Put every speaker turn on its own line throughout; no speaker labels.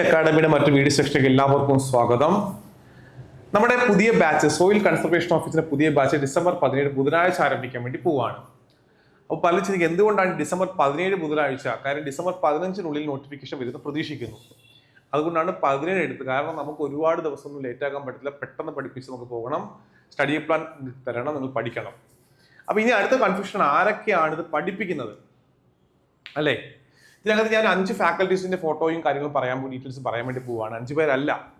അക്കാഡമിയുടെ മറ്റു വീഡിയോ സെക്ഷനിലേക്ക് എല്ലാവർക്കും സ്വാഗതം. നമ്മുടെ പുതിയ ബാച്ച് സോയിൽ കൺസർവേഷൻ ഓഫീസിന്റെ പുതിയ ബാച്ച് ഡിസംബർ പതിനേഴ് ബുധനാഴ്ച ആരംഭിക്കാൻ വേണ്ടി പോവാണ്. അപ്പോൾ പല എന്തുകൊണ്ടാണ് ഡിസംബർ പതിനേഴ് ബുധനാഴ്ച? കാര്യം ഡിസംബർ പതിനഞ്ചിനുള്ളിൽ നോട്ടിഫിക്കേഷൻ വരുന്നത് പ്രതീക്ഷിക്കുന്നു. അതുകൊണ്ടാണ് പതിനേഴ് എടുത്ത് കാരണം നമുക്ക് ഒരുപാട് ദിവസമൊന്നും ലേറ്റ് ആക്കാൻ പറ്റില്ല പെട്ടെന്ന് പഠിപ്പിച്ച് നമുക്ക് പോകണം. സ്റ്റഡി പ്ലാൻ തരണം നിങ്ങൾ പഠിക്കണം. അപ്പോൾ ഇനി അടുത്ത കൺഫ്യൂഷൻ ആരൊക്കെയാണ് ഇത് പഠിപ്പിക്കുന്നത്? അല്ലേ? ഇതിനകത്ത് ഞാൻ അഞ്ച് ഫാക്കൽറ്റീസിന്റെ ഫോട്ടോയും കാര്യങ്ങളും പറയാൻ ഡീറ്റെയിൽസ് പറയാൻ വേണ്ടി പോവാണ്. അഞ്ച് പേരല്ല.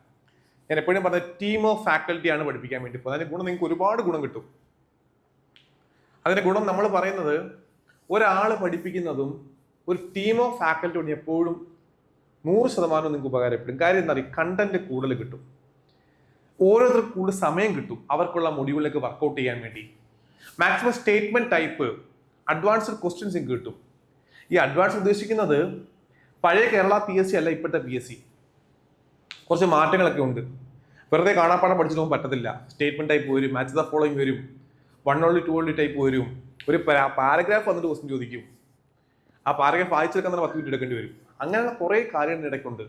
ഞാൻ എപ്പോഴും പറഞ്ഞ ടീം ഓഫ് ഫാക്കൽറ്റിയാണ് പഠിപ്പിക്കാൻ വേണ്ടി പോകുന്നത്. അതിന്റെ ഗുണം നിങ്ങൾക്ക് ഒരുപാട് ഗുണം കിട്ടും. അതിന്റെ ഗുണം നമ്മൾ പറയുന്നത് ഒരാൾ പഠിപ്പിക്കുന്നതും ഒരു ടീം ഓഫ് ഫാക്കൽറ്റി കൊണ്ട് എപ്പോഴും നൂറ് ശതമാനം നിങ്ങൾക്ക് ഉപകാരപ്പെടും. കാര്യം എന്താ പറയുക കണ്ടന്റ് കൂടുതൽ കിട്ടും. ഓരോരുത്തർക്ക് കൂടുതൽ സമയം കിട്ടും അവർക്കുള്ള മൊഡ്യൂളിലേക്ക് വർക്കൗട്ട് ചെയ്യാൻ വേണ്ടി. മാക്സിമം സ്റ്റേറ്റ്മെന്റ് ടൈപ്പ് അഡ്വാൻസ്ഡ് ക്വസ്റ്റ്യൻസും കിട്ടും. ഈ അഡ്വാൻസ് ഉദ്ദേശിക്കുന്നത് പഴയ കേരള പി എസ് സി അല്ല ഇപ്പോഴത്തെ പി എസ് സി കുറച്ച് മാറ്റങ്ങളൊക്കെ ഉണ്ട്. വെറുതെ കാണാപ്പാടം പഠിച്ചിട്ട് പോകാൻ പറ്റത്തില്ല. സ്റ്റേറ്റ്മെന്റ് ടൈപ്പ് വരും മാച്ച് ദ ഫോളോയിങ് വരും. One only two only type വരും. ഒരു പാരഗ്രാഫ് വന്നിട്ട് ക്വസ്റ്റ്യൻ ചോദിക്കും. ആ പാരഗ്രാഫ് വായിച്ചെടുക്കാൻ തന്നെ പത്ത് മിനിറ്റ് എടുക്കേണ്ടി വരും. അങ്ങനെയുള്ള കുറേ കാര്യങ്ങൾ ഇടയ്ക്കുണ്ട്.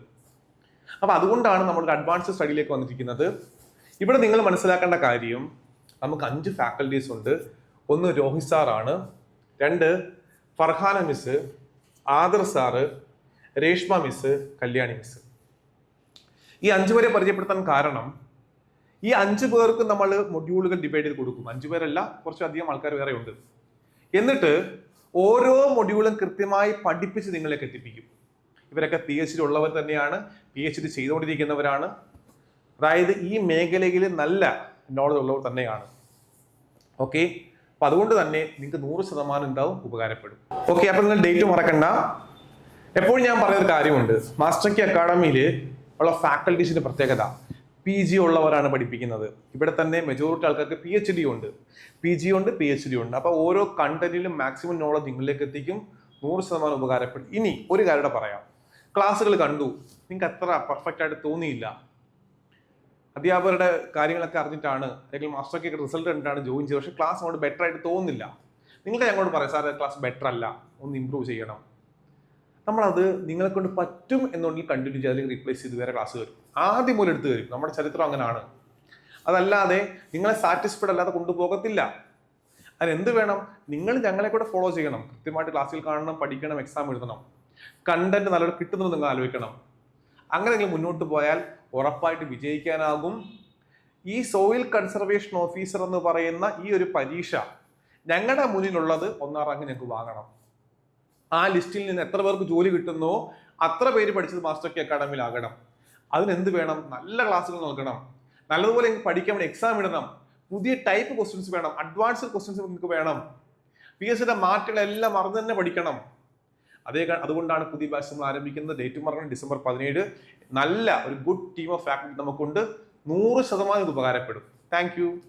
അപ്പോൾ അതുകൊണ്ടാണ് നമ്മൾ അഡ്വാൻസ് സ്റ്റഡിയിലേക്ക് വന്നിരിക്കുന്നത്. ഇവിടെ നിങ്ങൾ മനസ്സിലാക്കേണ്ട കാര്യം നമുക്ക് അഞ്ച് ഫാക്കൽറ്റീസ് ഉണ്ട്. ഒന്ന് രോഹിത് സാറാണ് രണ്ട് Farhana miss Adar sir Reshma miss Kalyani miss ഈ അഞ്ചു പേരെ പരിചയപ്പെടുത്താൻ കാരണം ഈ അഞ്ചു പേർക്ക് നമ്മൾ മൊഡ്യൂളുകൾ ഡിവൈഡ് ചെയ്ത് കൊടുക്കും. അഞ്ചു പേരല്ല കുറച്ചധികം ആൾക്കാർ വേറെ ഉണ്ട്. എന്നിട്ട് ഓരോ മൊഡ്യൂളും കൃത്യമായി പഠിപ്പിച്ച് നിങ്ങളെ കെട്ടിപ്പിക്കും. ഇവരൊക്കെ പി എച്ച് ഡി ഉള്ളവർ തന്നെയാണ് പി എച്ച് ഡി ചെയ്തുകൊണ്ടിരിക്കുന്നവരാണ്. അതായത് ഈ മേഖലയിൽ നല്ല നോളജ് ഉള്ളവർ തന്നെയാണ്. ഓക്കെ അപ്പൊ അതുകൊണ്ട് തന്നെ നിങ്ങൾക്ക് നൂറ് ശതമാനം ഉണ്ടാവും ഉപകാരപ്പെടും. ഓക്കെ അപ്പൊ നിങ്ങൾ ഡേറ്റ് മറക്കണ്ട. എപ്പോഴും ഞാൻ പറയുന്ന കാര്യമുണ്ട്. മാസ്റ്റർ കി അക്കാഡമിയിൽ ഉള്ള ഫാക്കൽറ്റീസിന്റെ പ്രത്യേകത. പി ജി ഉള്ളവരാണ് പഠിപ്പിക്കുന്നത്. ഇവിടെ തന്നെ മെജോറിറ്റി ആൾക്കാർക്ക് പി എച്ച് ഡി ഉണ്ട്. പി ജി ഉണ്ട് പി എച്ച് ഡി ഉണ്ട്. അപ്പോൾ ഓരോ കണ്ടന്റിലും മാക്സിമം നോളജ് നിങ്ങളിലേക്ക് എത്തിക്കും. നൂറ് ശതമാനം ഉപകാരപ്പെടും. ഇനി ഒരു കാര്യം പറയാം. ക്ലാസ്സുകൾ കണ്ടു. നിങ്ങൾക്ക് അത്ര പെർഫെക്റ്റ് ആയിട്ട് തോന്നിയില്ല. അധ്യാപകരുടെ കാര്യങ്ങളൊക്കെ അറിഞ്ഞിട്ടാണ് അല്ലെങ്കിൽ മാസ്റ്റർക്ക് റിസൾട്ട് കണ്ടിട്ടാണ് ജോയിൻ ചെയ്തത്. പക്ഷേ ക്ലാസ് അങ്ങോട്ട് ബെറ്റർ ആയിട്ട് തോന്നുന്നില്ല. നിങ്ങളെ ഞങ്ങളോട് പറയാം സാറേ ക്ലാസ് ബെറ്റർ അല്ല. ഒന്ന് ഇമ്പ്രൂവ് ചെയ്യണം. നമ്മളത് നിങ്ങളെ കൊണ്ട് പറ്റും എന്നുണ്ടെങ്കിൽ കണ്ടിന്യൂ ചെയ്ത് അല്ലെങ്കിൽ റീപ്ലേസ് ചെയ്ത് വേറെ ക്ലാസ് വരും ആദ്യം മുതൽ എടുത്ത് വരും നമ്മുടെ ചരിത്രം അങ്ങനെയാണ് അതല്ലാതെ നിങ്ങളെ സാറ്റിസ്ഫൈഡ് അല്ലാതെ കൊണ്ടുപോകത്തില്ല. അതിനെന്ത് വേണം? നിങ്ങൾ ഞങ്ങളെ കൂടെ ഫോളോ ചെയ്യണം. കൃത്യമായിട്ട് ക്ലാസ്സിൽ കാണണം പഠിക്കണം എക്സാം എഴുതണം. കണ്ടന്റ് നല്ലൊരു കിട്ടുന്നത് നിങ്ങൾ ആലോചിക്കണം. അങ്ങനെ നിങ്ങൾ മുന്നോട്ട് പോയാൽ ഉറപ്പായിട്ട് വിജയിക്കാനാകും. ഈ സോയിൽ കൺസർവേഷൻ ഓഫീസർ എന്ന് പറയുന്ന ഈ ഒരു പരീക്ഷ ഞങ്ങളുടെ മുന്നിലുള്ളത് ഒന്നാം റാങ്ക് ഞങ്ങൾക്ക് വാങ്ങണം. ആ ലിസ്റ്റിൽ നിന്ന് എത്ര പേർക്ക് ജോലി കിട്ടുന്നോ അത്ര പേര് പഠിച്ചത് മാസ്റ്റർ കെ അക്കാഡമിയിലാകണം അതിനെന്ത് വേണം? നല്ല ക്ലാസ്സുകൾ നൽകണം. നല്ലതുപോലെ പഠിക്കാൻ വേണ്ടി എക്സാം ഇടണം. പുതിയ ടൈപ്പ് ക്വസ്റ്റ്യൻസ് വേണം. അഡ്വാൻസ്ഡ് ക്വസ്റ്റ്യൻസ് നിങ്ങൾക്ക് വേണം. പി എസ് സിയുടെ മാറ്റങ്ങളെല്ലാം മറന്നു തന്നെ പഠിക്കണം. അതേ അതുകൊണ്ടാണ് പുതിയ ബാച്ച് നമ്മൾ ആരംഭിക്കുന്നത്. ഡേറ്റ് മറക്കണം ഡിസംബർ പതിനേഴ്. നല്ല ഒരു ഗുഡ് ടീം ഓഫ് ഫാക്കൽറ്റി നമുക്കുണ്ട്. നൂറ് ശതമാനം ഇത് ഉപകാരപ്പെടും. താങ്ക്